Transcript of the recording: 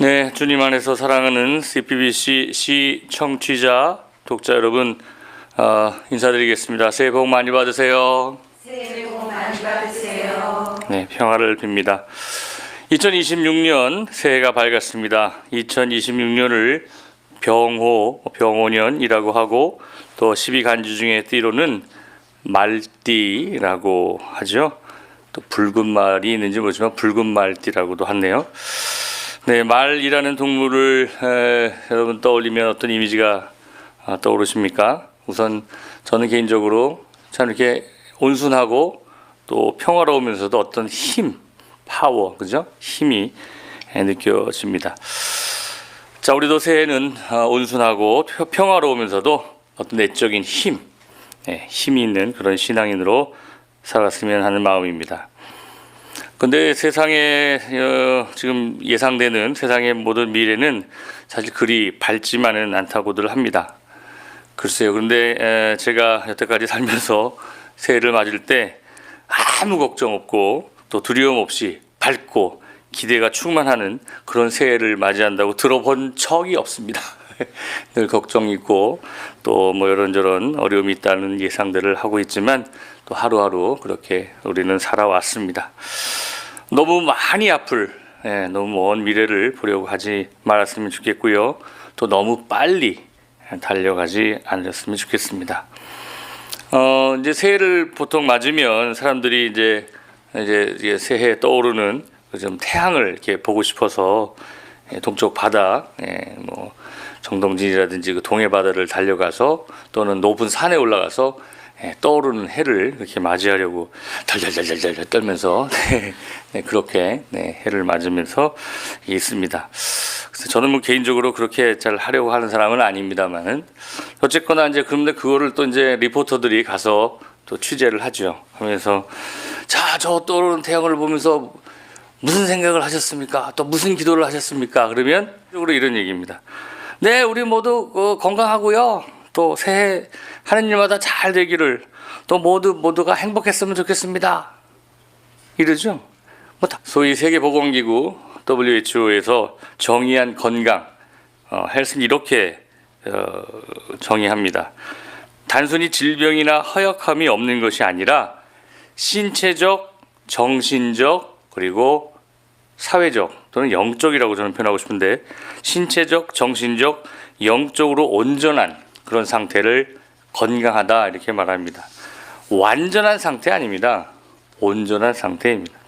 네, 주님 안에서 사랑하는 CPBC 시 청취자 독자 여러분 어, 인사드리겠습니다. 새해 복 많이 받으세요. 새해 복 많이 받으세요. 네, 평화를 빕니다. 2026년 새해가 밝았습니다. 2026년을 병호, 병호년이라고 하고 또 12간주 중에 띠로는 말띠라고 하죠. 또 붉은 말이 있는지 모르지만 붉은 말띠라고도 하네요. 네, 말이라는 동물을 에, 여러분 떠올리면 어떤 이미지가 아, 떠오르십니까? 우선 저는 개인적으로 참 이렇게 온순하고 또 평화로우면서도 어떤 힘, 파워, 그죠? 힘이 에, 느껴집니다. 자, 우리도 새해는 아, 온순하고 평- 평화로우면서도 어떤 내적인 힘, 예, 힘이 있는 그런 신앙인으로 살았으면 하는 마음입니다. 근데 세상에 어, 지금 예상되는 세상의 모든 미래는 사실 그리 밝지만은 않다고들 합니다. 글쎄요. 그런데 에, 제가 여태까지 살면서 새해를 맞을 때 아무 걱정 없고 또 두려움 없이 밝고 기대가 충만하는 그런 새해를 맞이한다고 들어본 적이 없습니다. 늘 걱정 있고 또 뭐 이런저런 어려움이 있다는 예상들을 하고 있지만 또 하루하루 그렇게 우리는 살아왔습니다. 너무 많이 아플 예, 너무 먼 미래를 보려고 하지 말았으면 좋겠고요. 또 너무 빨리 달려가지 않았으면 좋겠습니다. 어, 이제 새해를 보통 맞으면 사람들이 이제 이제 새해 떠오르는 그좀 태양을 이렇게 보고 싶어서 예, 동쪽 바다, 예, 뭐 정동진이라든지 그 동해 바다를 달려가서 또는 높은 산에 올라가서 예, 떠오르는 해를 이렇게 맞이하려고 달달달달달 떨면서 네, 네, 그렇게 네, 해를 맞으면서 있습니다. 그래서 저는 뭐 개인적으로 그렇게 잘 하려고 하는 사람은 아닙니다만은 어쨌거나 이제 그런데 그거를 또 이제 리포터들이 가서 또 취재를 하죠. 하면서 자 저 떠오르는 태양을 보면서 무슨 생각을 하셨습니까? 또 무슨 기도를 하셨습니까? 그러면 이런 얘기입니다. 네, 우리 모두 어, 건강하고요. 또 새해 하는 일마다 잘 되기를 또 모두 모두가 행복했으면 좋겠습니다. 이러죠. 뭐 다- 소위 세계보건기구 WHO에서 정의한 건강 어, 헬스는 이렇게 어, 정의합니다. 단순히 질병이나 허약함이 없는 것이 아니라 신체적, 정신적 그리고 사회적 또는 영적이라고 저는 표현하고 싶은데 신체적, 정신적, 영적으로 온전한 그런 상태를 건강하다 이렇게 말합니다. 완전한 상태 아닙니다. 온전한 상태입니다.